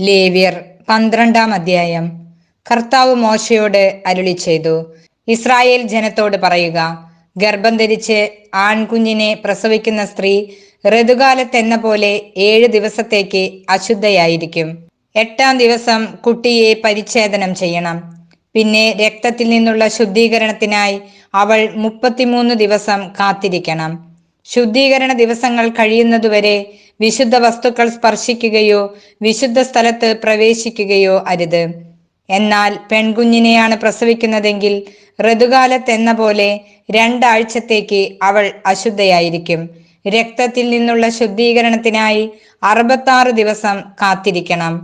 ലേവ്യർ പന്ത്രണ്ടാം അധ്യായം. കർത്താവ് മോശയോട് അരുളി ചെയ്തു ഇസ്രായേൽ ജനത്തോട് പറയുക ഗർഭം ധരിച്ച് ആൺകുഞ്ഞിനെ പ്രസവിക്കുന്ന സ്ത്രീ ഋതുകാലത്തെന്ന പോലെ ഏഴ് ദിവസത്തേക്ക് അശുദ്ധയായിരിക്കും. എട്ടാം ദിവസം കുട്ടിയെ പരിച്ഛേദനം ചെയ്യണം. പിന്നെ രക്തത്തിൽ നിന്നുള്ള ശുദ്ധീകരണത്തിനായി അവൾ മുപ്പത്തിമൂന്ന് ദിവസം കാത്തിരിക്കണം. ശുദ്ധീകരണ ദിവസങ്ങൾ കഴിയുന്നതുവരെ വിശുദ്ധ വസ്തുക്കൾ സ്പർശിക്കുകയോ വിശുദ്ധ സ്ഥലത്ത് പ്രവേശിക്കുകയോ അരുത്. എന്നാൽ പെൺകുഞ്ഞിനെയാണ് പ്രസവിക്കുന്നതെങ്കിൽ ഋതുകാലത്തെന്ന പോലെ രണ്ടാഴ്ചത്തേക്ക് അവൾ അശുദ്ധയായിരിക്കും. രക്തത്തിൽ നിന്നുള്ള ശുദ്ധീകരണത്തിനായി അറുപത്താറ് ദിവസം കാത്തിരിക്കണം.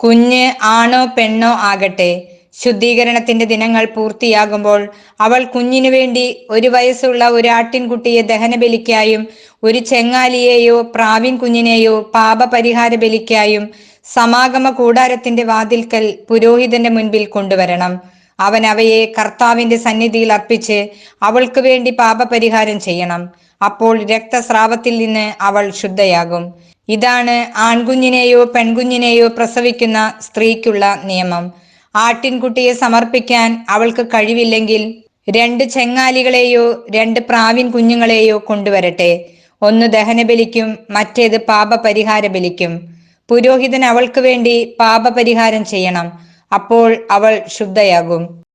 കുഞ്ഞ് ആണോ പെണ്ണോ ആകട്ടെ ശുദ്ധീകരണത്തിന്റെ ദിനങ്ങൾ പൂർത്തിയാകുമ്പോൾ അവൾ കുഞ്ഞിനു വേണ്ടി ഒരു വയസ്സുള്ള ഒരു ആട്ടിൻകുട്ടിയെ ദഹനബലിക്കായും ഒരു ചെങ്ങാലിയെയോ പ്രാവിൻ കുഞ്ഞിനെയോ പാപപരിഹാര ബലിക്കായും സമാഗമ കൂടാരത്തിന്റെ വാതിൽക്കൽ പുരോഹിതന്റെ മുൻപിൽ കൊണ്ടുവരണം. അവൻ അവയെ കർത്താവിന്റെ സന്നിധിയിൽ അർപ്പിച്ച് അവൾക്ക് വേണ്ടി പാപപരിഹാരം ചെയ്യണം. അപ്പോൾ രക്തസ്രാവത്തിൽ നിന്ന് അവൾ ശുദ്ധയാകും. ഇതാണ് ആൺകുഞ്ഞിനെയോ പെൺകുഞ്ഞിനെയോ പ്രസവിക്കുന്ന സ്ത്രീക്കുള്ള നിയമം. ആട്ടിൻകുട്ടിയെ സമർപ്പിക്കാൻ അവൾക്ക് കഴിവില്ലെങ്കിൽ രണ്ട് ചെങ്ങാലികളെയോ രണ്ട് പ്രാവിൻ കുഞ്ഞുങ്ങളെയോ കൊണ്ടുവരട്ടെ. ഒന്ന് ദഹനബലിക്കും മറ്റേത് പാപപരിഹാര ബലിക്കും. പുരോഹിതൻ അവൾക്ക് വേണ്ടി പാപപരിഹാരം ചെയ്യണം. അപ്പോൾ അവൾ ശുദ്ധയാകും.